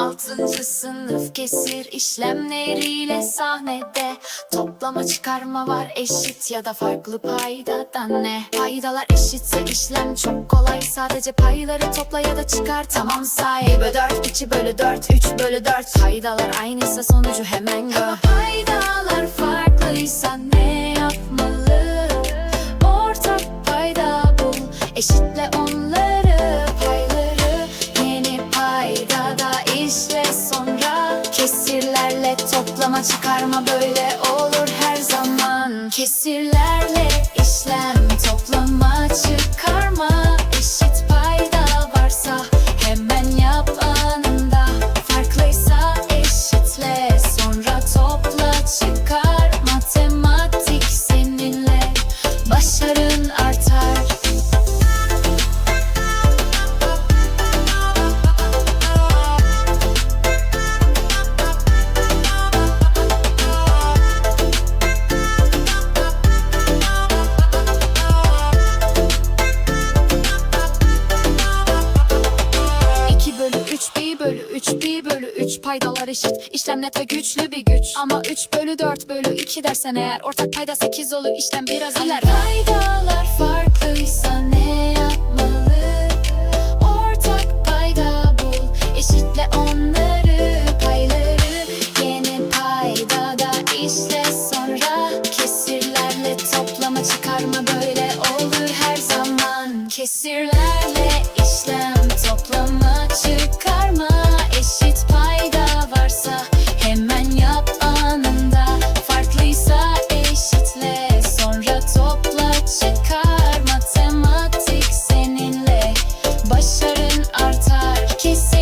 Altıncı sınıf kesir işlemleriyle sahnede. Toplama çıkarma var eşit ya da farklı paydadan ne? Paydalar eşitse işlem çok kolay. Sadece payları topla ya da çıkar tamam say. 1 bölü 4, 2 bölü 4, 3 bölü 4 Paydalar aynıysa sonucu hemen gör çıkarma böyle olur her zaman. Kesirlerle işlem toplama çıkarma paydalar eşit. İşlem net ve güçlü bir güç. Ama 3 bölü 4 bölü 2 dersen eğer Ortak payda 8 olur. İşlem biraz hani ileride Paydalar farklıysa ne yapmalı? Ortak payda bul. Eşitle onları payları. Yeni paydada işle sonra. Kesirlerle toplama çıkarma böyle olur her zaman. Kesirlerle işlem she said